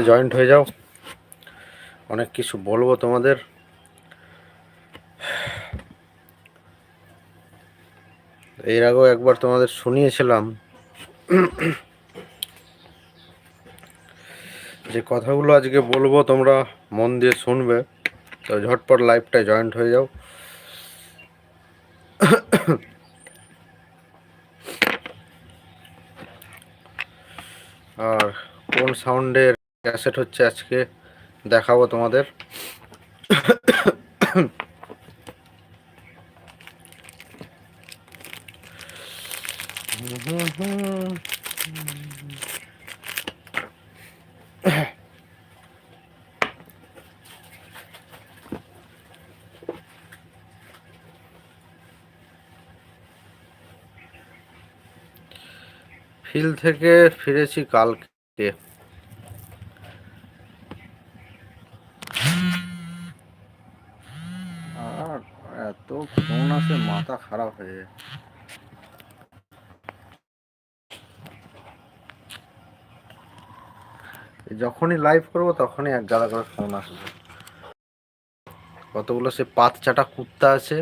Joint হয়ে যাও। অনেক কিছু বলব তোমাদের। এর আগেও একবার তোমাদের শুনিয়েছিলাম যে কথাগুলো আজকে বলব, তোমরা মন দিয়ে শুনবে। তো ঝটপট লাইভটায় জয়েন্ট হয়ে যাও। আর কোন সাউন্ডের ক্যাসেট হচ্ছে আজকে দেখাবো তোমাদের। ফিল থেকে ফিরেছি কালকে আর এত ফোন আছে মাথা খারাপ হয়ে যায়। যখনই লাইভ করব তখনই এক গাদা করে ফোন আসবে। কতগুলো সে পাত চাটা কুত্তা আছে,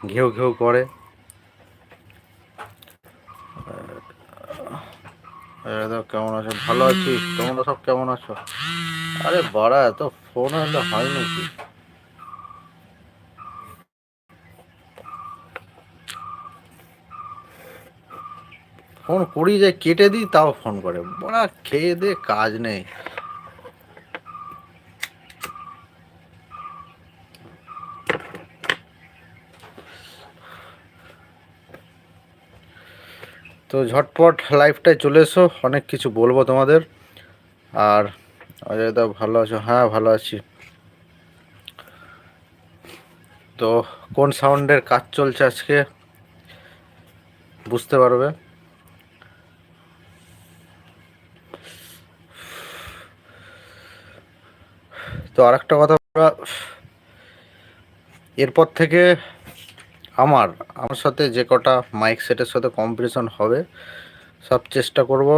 ঘেউ ঘেউ করে। কেমন আছো? ভালো আছি তোমরা সব কেমন আছো? আরে বাড়া, এত ফোন হলে হয় নাকি? ফোন করি যে কেটে দিই, তাও ফোন করে। বড়া খেয়ে দে, কাজ নেই। তো ঝটপট লাইফটায় চলে এসো, অনেক কিছু বলব তোমাদের। আর অজয় দা ভালো আছো? হ্যাঁ ভালো আছি। তো কোন সাউন্ডের কাজ চলছে আজকে? বুঝতে পারবে? তো আর একটা কথা এরপর থেকে আমার আমার সাথে যে কটা মাইক সেটের সাথে কম্পিটিশন হবে, সব চেষ্টা করব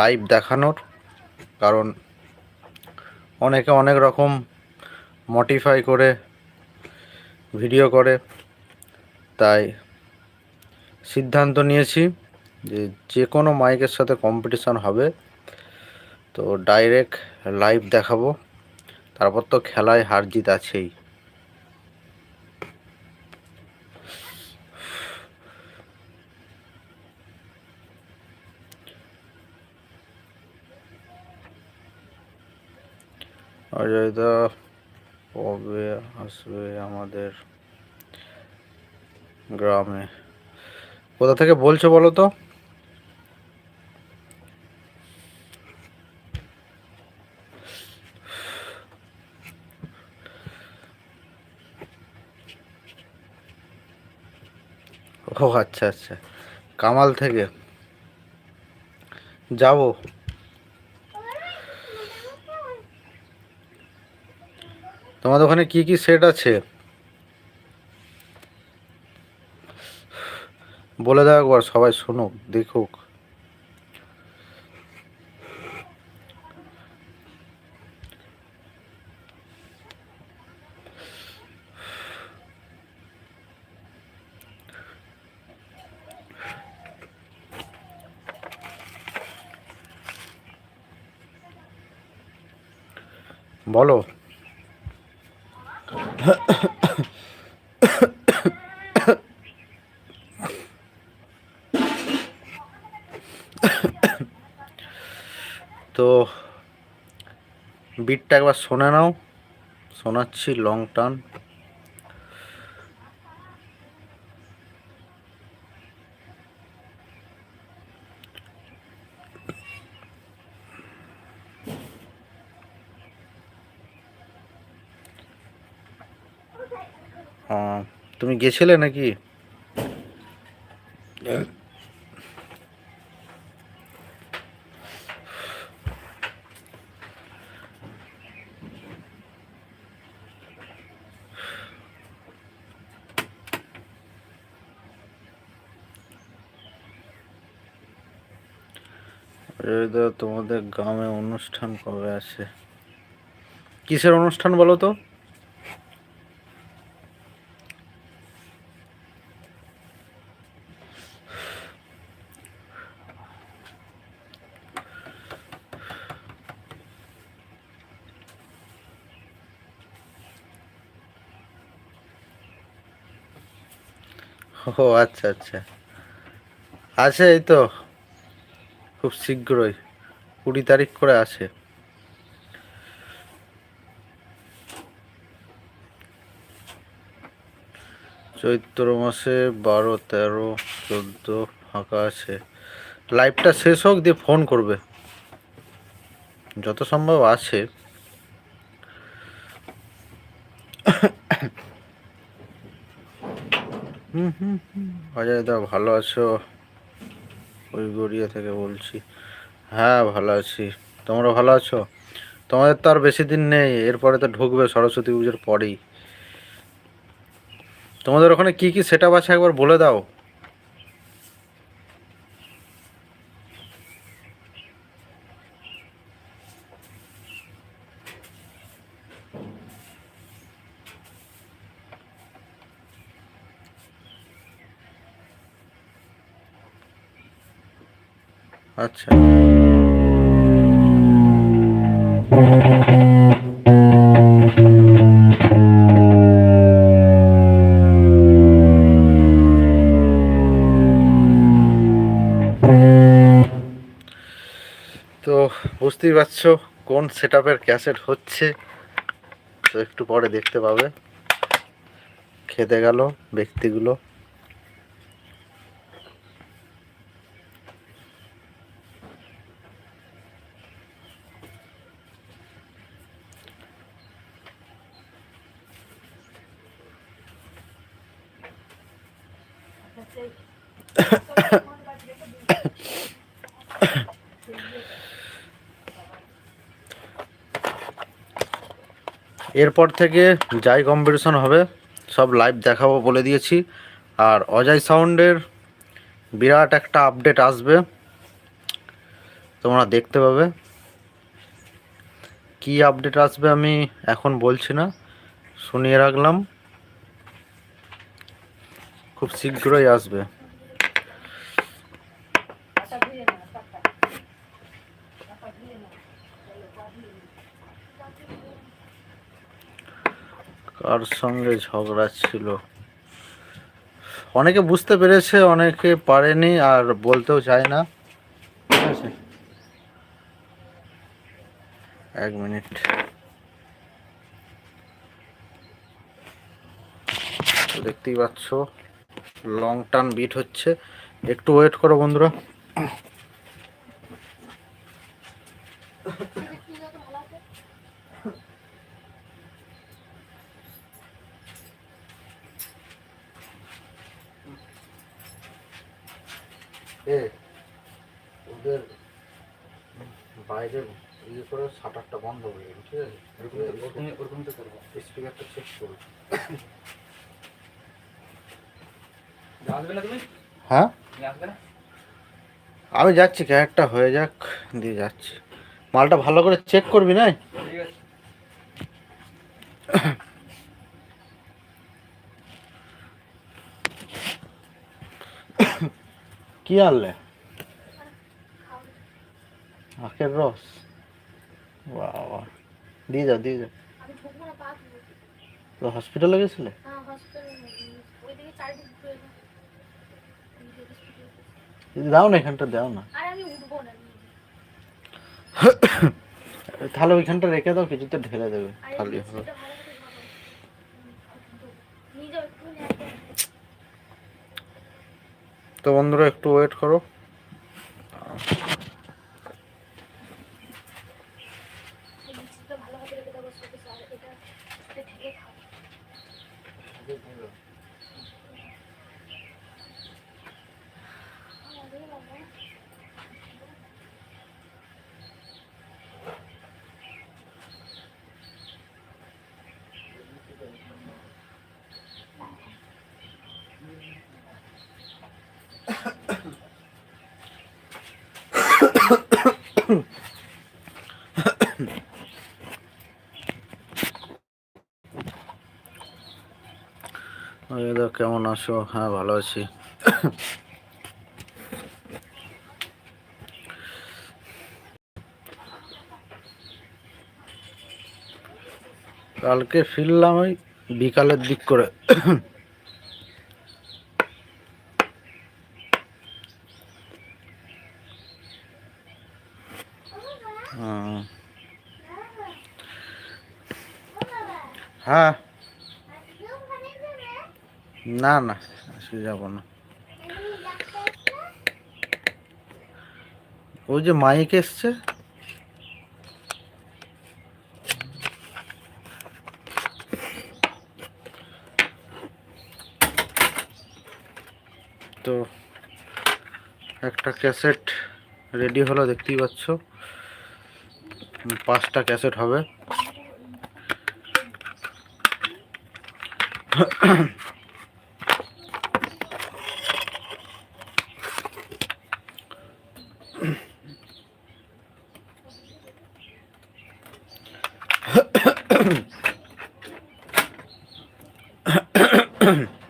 লাইভ দেখানোর। কারণ অনেকে অনেক রকম মডিফাই করে ভিডিও করে। তাই সিদ্ধান্ত নিয়েছি যে যে কোনো মাইকের সাথে কম্পিটিশন হবে। তো ডাইরেক্ট লাইভ দেখাবো। তারপর তো খেলায় হার জিত আছেই। অজয়দা কবে আসবে আমাদের গ্রামে? কোথা থেকে বলছো বলো তো? ও আচ্ছা আচ্ছা। কামাল থেকে। যাব। তোমাদের ওখানে কি কি সেট আছে? বলে দাও একবার, সবাই শুনুক, দেখুক। বলো। তো বিটটা একবার শোনে নাও। শোনাচ্ছি লং টান গেছিলে নাকি? তোমাদের গ্রামে অনুষ্ঠান কবে আছে কিসের অনুষ্ঠান বলো তো? ও আচ্ছা আচ্ছা। আছে এই তো। খুব শীঘ্রই, কুড়ি তারিখ করে আছে চৈত্র মাসে বারো, তেরো, চোদ্দ ফাঁকা আছে। লাইভটা শেষ হোক, দিয়ে ফোন করবে। যত সম্ভব আছে হুম হুম হুম অজয় দা ভালো আছো? ওই গড়িয়া থেকে বলছি। হ্যাঁ ভালো আছি। তোমরা ভালো আছো? তোমাদের তো আর বেশি দিন নেই, এরপরে তো ঢুকবে সরস্বতী পুজোর পরেই। তোমাদের ওখানে কি কি সেট আছে একবার বলে দাও। আচ্ছা। তো বুঝতেই পারছ কোন সেট ক্যাসেট হচ্ছে। তো একটু পরে দেখতে পাবে। খেতে গেল ব্যক্তিগুলো। এরপর থেকে যাই কম্পিটিশন হবে, সব লাইভ দেখাবো বলে দিয়েছি। আর অজয় সাউন্ডের বিরাট একটা আপডেট আসবে। তোমরা দেখতে পাবে। কি আপডেট আসবে আমি এখন বলছি না, শুনিয়ে রাখলাম। খুব শীঘ্রই আসবে। কার সঙ্গে ঝগড়া ছিল। অনেকে বুঝতে পেরেছে, অনেকে পারেনি আর বলতেও চায় না। এক মিনিট। দেখতেই পাচ্ছ লং টার্ন বিট হচ্ছে। একটু ওয়েট করো বন্ধুরা। এ ওদের বাইরে ইয়ে করে শাটারটা বন্ধ হয়ে গেল ঠিক আছে? ওরকমই তো করব। স্পিকারটা চেক করো। আসবে না তুমি? হ্যাঁ? আসবে না? আমি যাচ্ছি ক্যারেক্টটা হয়ে যাক দিয়ে যাচ্ছি। মালটা ভালো করে চেক করবি না ঠিক আছে কি আনলে? আখের রস? বাবা। দিয়ে যাও দিয়ে যাও। তো হসপিটালে গেছিলে। দাও না এখানটা, দাও না। তাহলে ওইখানটা রেখে দাও, কিছুতে ঢেলে দেবে খালি হবে ভালো করে ধরো। নিয়ে যাও একটু নিয়ে আসো। তো বন্ধুরা একটু ওয়েট করো এই নিচটা ভালো করে রেখে দেবো শোকেসে। আর এটা এটা ঢেকে খাও। আরে বাবা। ওই দাদা কেমন আছো? হ্যাঁ ভালো আছি। কালকে ফিরলাম ওই বিকালের দিক করে হুম। হ্যাঁ না না আজকে যাব না। ওই যে মাইক এসছে। তো একটা ক্যাসেট রেডি হলো, দেখতেই পাচ্ছ। পাঁচটা ক্যাসেট হবে। তো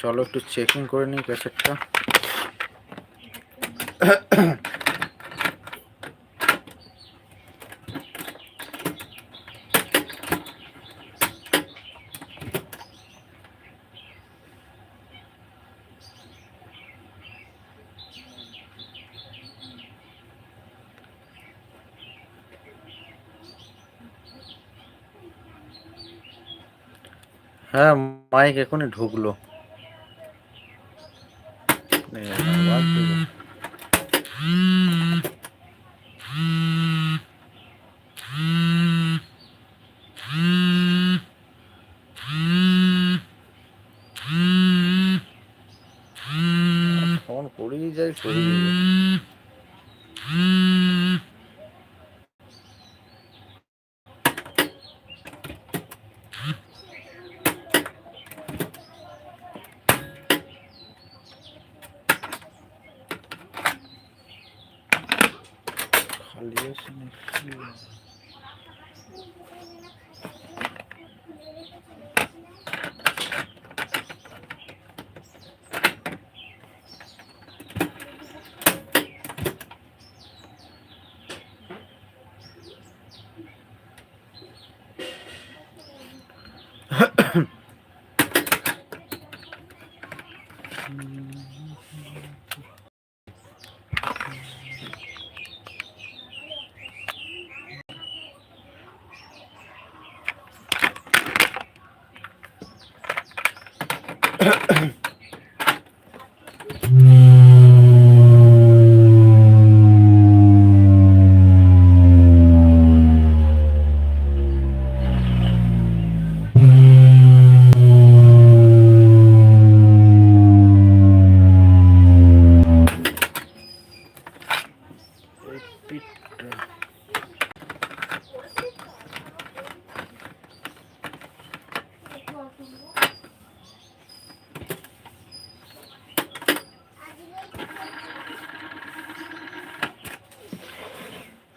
চলো একটু চেকিং করে নিই ক্যাসেটটা হ্যাঁ মাইক এখনই ঢুকলো। এই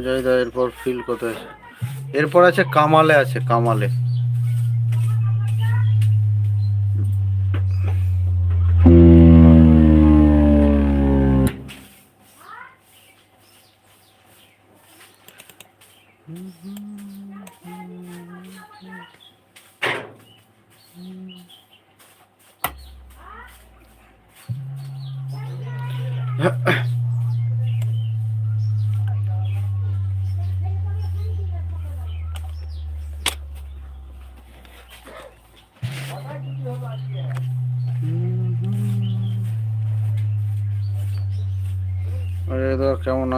অজয় এরপর ফিল কোথায় এরপর আছে কামালে আছে কামালে।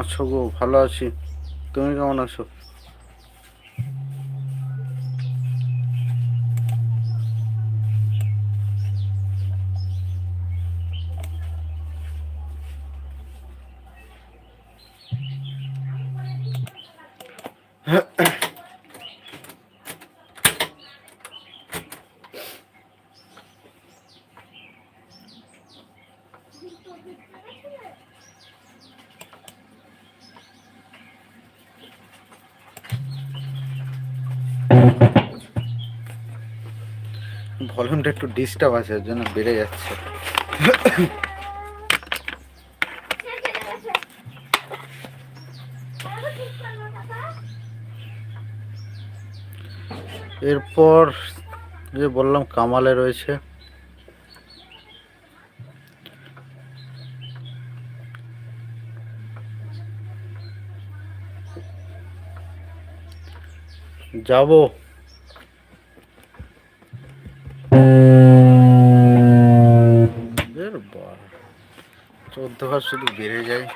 আছো গো? ভালো আছি। তুমি কেমন আছো? ভলিউমটা একটু ডিস্টার্ব আছে ওর জন্য বেড়ে যাচ্ছে। এরপর যে বললাম কামালে রয়েছে। যাব। ঘর শুধু বেড়ে যায়।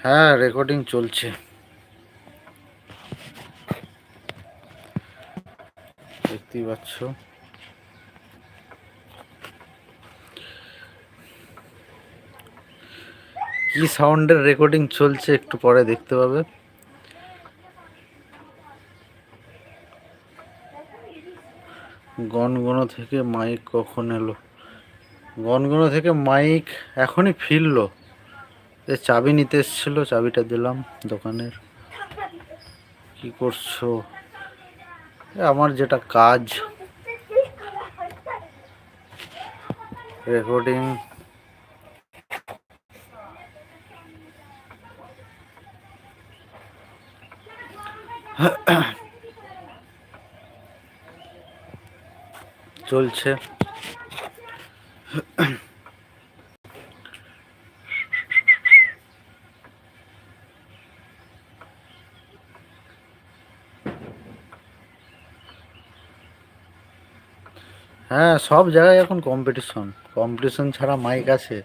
হ্যাঁ রেকর্ডিং চলছে। দেখতেই পাচ্ছ। কি সাউন্ডের রেকর্ডিং চলছে একটু পরে দেখতে পাবে। গনগনো থেকে মাইক কখন এলো? গনগনো থেকে মাইক এখনই ফিরলো। এ চাবি নিতে এসেছিল, চাবিটা দিলাম দোকানের। কি করছ? আমার যেটা কাজ। রেকর্ডিং চলছে। হ্যাঁ সব জায়গায় এখন কম্পিটিশন কম্পিটিশন ছাড়া মাইক আছে।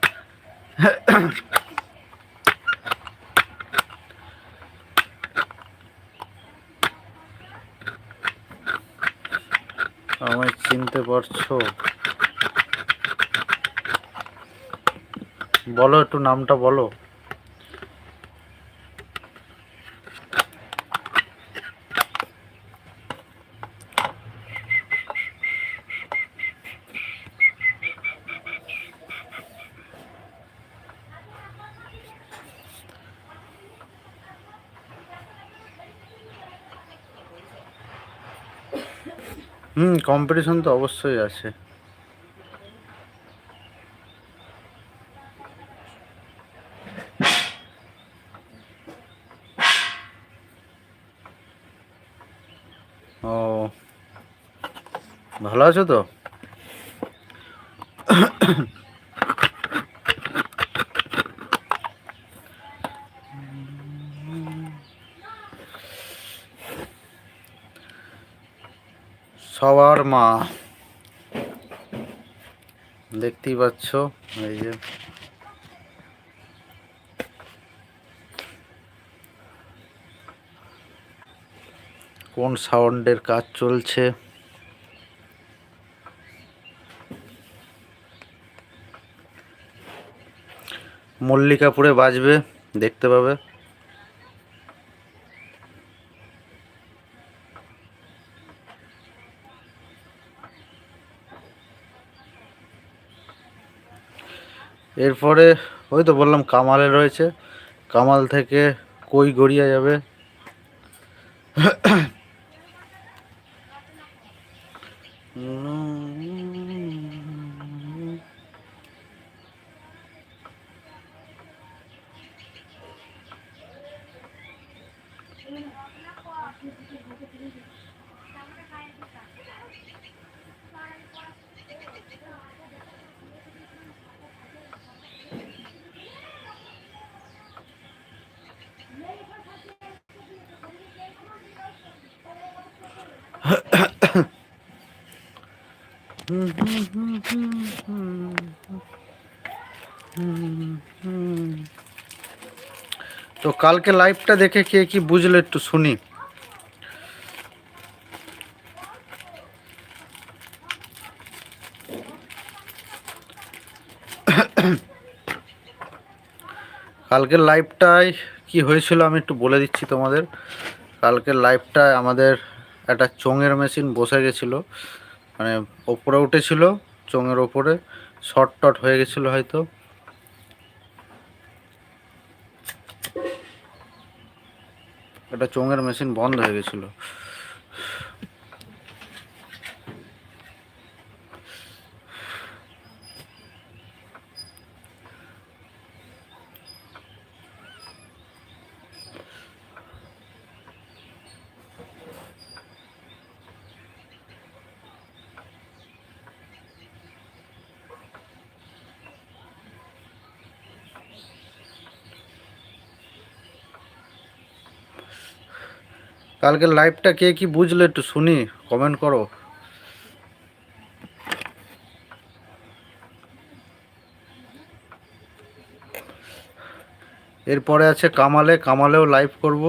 আমায় চিনতে পারছ? বলো একটু নামটা বলো হুম কম্পিটিশন তো অবশ্যই আছে। ও ভালো আছো তো? মা দেখতেই পাচ্ছ এই যে। কোন সাউন্ডের কাজ চলছে? মল্লিকাপুরে বাজবে দেখতে পাবে। এরপরে ওই তো বললাম কামালে রয়েছে। কামাল থেকে কই গড়িয়া যাবে? তো কালকে লাইভটা দেখে কে কি বুঝলে একটু শুনি। কালকের লাইভটায় কি হয়েছিল আমি একটু বলে দিচ্ছি তোমাদের। কালকের লাইভটায় আমাদের একটা চোঙের মেশিন বসে গেছিল। মানে ওপরে উঠেছিল, চোঙের ওপরে শর্ট টট হয়ে গেছিল হয়তো। একটা চোঙের মেশিন বন্ধ হয়ে গেছিল। কালকের লাইভটা কে কি বুঝলে একটু শুনি কমেন্ট করো। এরপরে আছে কামালে, কামালেও লাইভ করব।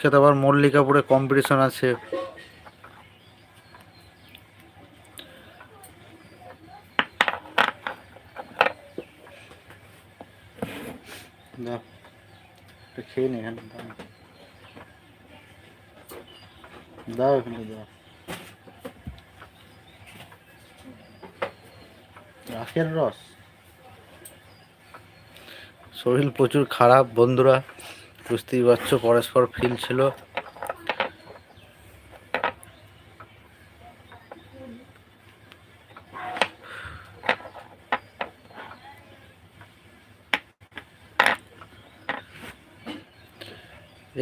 আজকে তো আবার মল্লিকাপুরে কম্পিটিশন আছে। খেয়ে নি এখানে দাও দাও এখানে দাও। আখের রস। শরীর প্রচুর খারাপ বন্ধুরা। বুঝতেই পারছ, পরস্পর ফিল ছিল।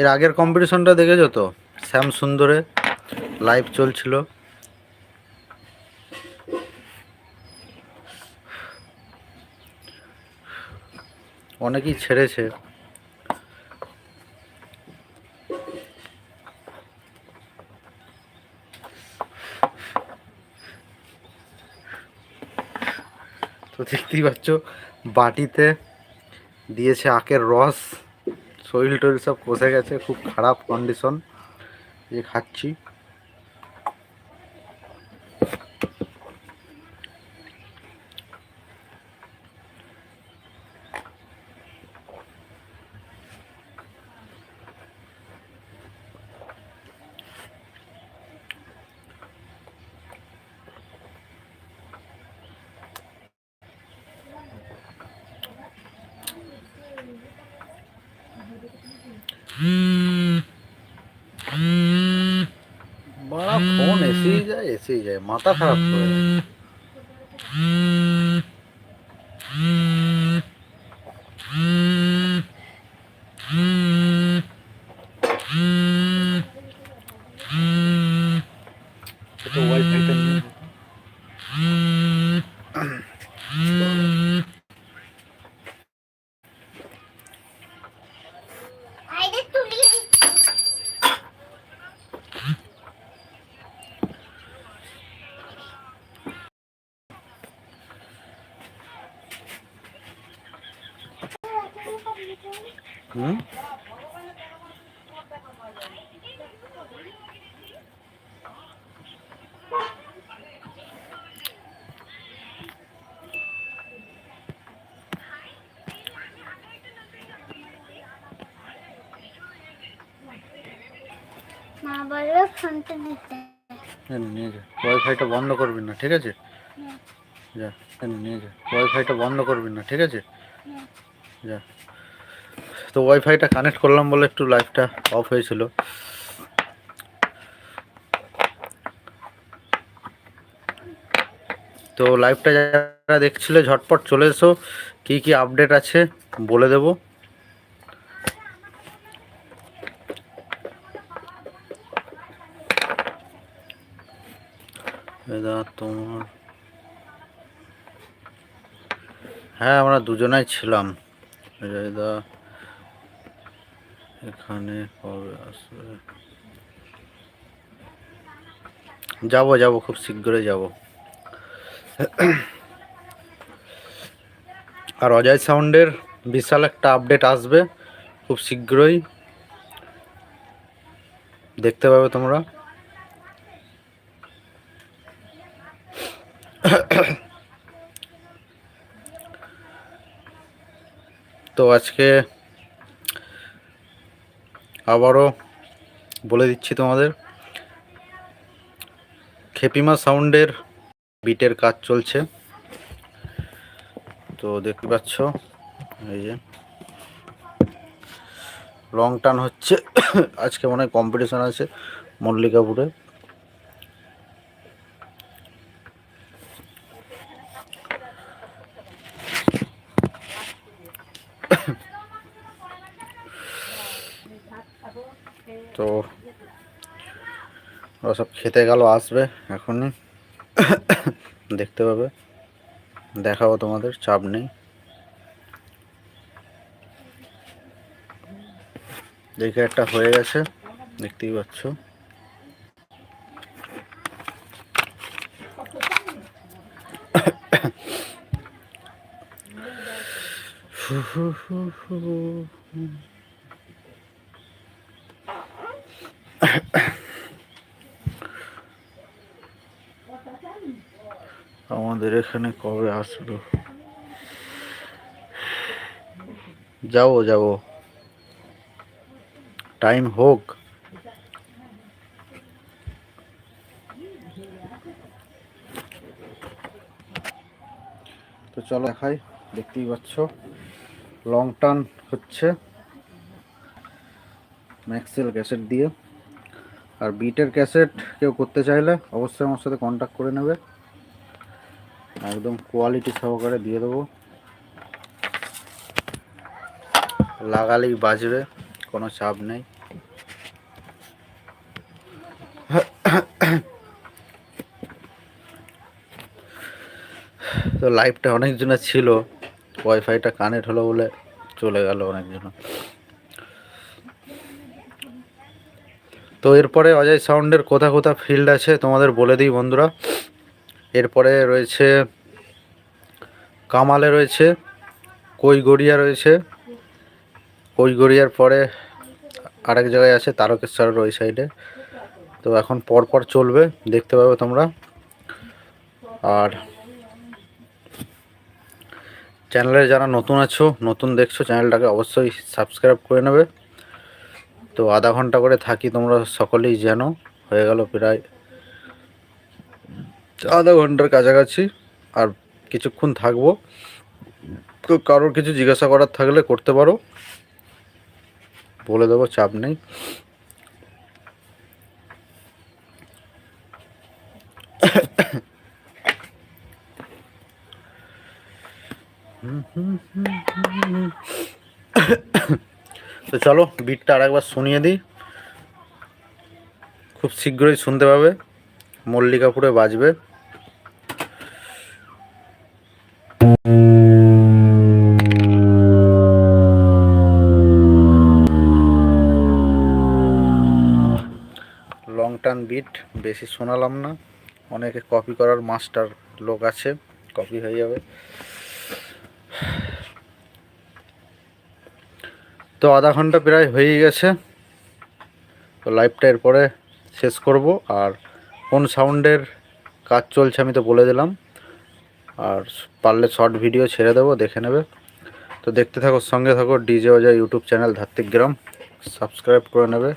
এর আগের কম্পিটিশনটা দেখেছ তো? শ্যাম সুন্দরে লাইভ চলছিল। অনেকেই ছেড়েছে তো দেখতেই পাচ্ছ, বাটিতে দিয়েছে আখের রস, শরীর টরিল সব কষে গেছে, খুব খারাপ কন্ডিশন যে খাচ্ছি বড় ফোন এসেই যায় এসেই যায় মাথা খারাপ করে দেয়। এটা ওয়াইফাইটা নিয়ে নে। আইরে তুলি হুম। মা বলল ফোনটা দিতে নিয়ে যা। ওয়াইফাইটা বন্ধ করবি না ঠিক আছে? যা নিয়ে যা। ওয়াইফাইটা বন্ধ করবি না ঠিক আছে? যা। তো ওয়াইফাইটা কানেক্ট করলাম বলে একটু লাইভটা অফ হয়েছিল। তো লাইভটা যারা দেখছিলে, ঝটপট চলে এসো, কি কি আপডেট আছে বলে দেবো। তোমার হ্যাঁ আমরা দুজনাই ছিলাম। এটা এখানে কবে আসবে? যাব যাব, খুব শীঘ্রই যাব। আর অজয় সাউন্ডের বিশাল একটা আপডেট আসবে, খুব শীঘ্রই। দেখতে পাবে তোমরা। তো আজকে আবারও বলে দিচ্ছি তোমাদের। খেপিমা সাউন্ডের বিটের কাজ চলছে। তো দেখতে পাচ্ছ, এই যে লং টান হচ্ছে। আজকে মনে হয় কম্পিটিশান আছে মল্লিকাপুরে তো ওরা সব খেতে গেল, আসবে এখনই। দেখতে পাবে। দেখাবো তোমাদের, চাপ নেই। দেখে একটা হয়ে গেছে, দেখতেই পাচ্ছ। আমাদের এখানে কবে আসলো? যাব যাব। টাইম হোক। তো চলো দেখাই, দেখতেই পাচ্ছ। লং টার্ন হচ্ছে ম্যাক্সেল ক্যাসেট দিয়ে। আর বিটের ক্যাসেট কেউ করতে চাইলে অবশ্যই আমার সাথে কন্ট্যাক্ট করে নেবে। একদম কোয়ালিটি সহকারে দিয়ে দেবো। লাগালেই বাজবে কোনো চাপ নেই। তো লাইভটা অনেকজনের ছিল ওয়াইফাইটা কানেক্ট হলো বলে চলে গেল অনেকজন তো এরপরে অজয় সাউন্ডের কোথা কোথা ফিল্ড আছে তোমাদের বলে দিই বন্ধুরা। এরপরে রয়েছে কামালে রয়েছে, কৈগড়িয়া রয়েছে। কৈগড়িয়ার পরে আরেক জায়গায় আছে তারকেশ্বরের ওই সাইডে তো এখন পর পর চলবে, দেখতে পাবে তোমরা। আর চ্যানেলে যারা নতুন আছো, নতুন দেখছ, চ্যানেলটাকে অবশ্যই সাবস্ক্রাইব করে নেবে। তো আধা ঘণ্টা করে থাকি, তোমরা সকলেই জানো, হয়ে গেল প্রায় আধা ঘণ্টার কাছাকাছি। আর কিছুক্ষণ থাকব। তো কারোর কিছু জিজ্ঞাসা করার থাকলে করতে পারো। বলে দেবো, চাপ নেই। তো চলো বিটটা আর একবার শুনিয়ে দিই। খুব শীঘ্রই শুনতে পাবে। মল্লিকাপুরে বাজবে। বেশি শোনালাম না। অনেকে কপি করার মাস্টার লোক আছে কপি হয়ে যাবে। তো আধা ঘণ্টা প্রায় হয়েই গেছে। তো লাইভটা এরপরে শেষ করব। আর কোন সাউন্ডের কাজ চলছে আমি তো বলে দিলাম। আর পারলে শর্ট ভিডিও ছেড়ে দেবো, দেখে নেবে। তো দেখতে থাকো, সঙ্গে থাকো ডিজে অজয় ইউটিউব চ্যানেল ধাত্বিক গ্রাম। সাবস্ক্রাইব করে নেবে।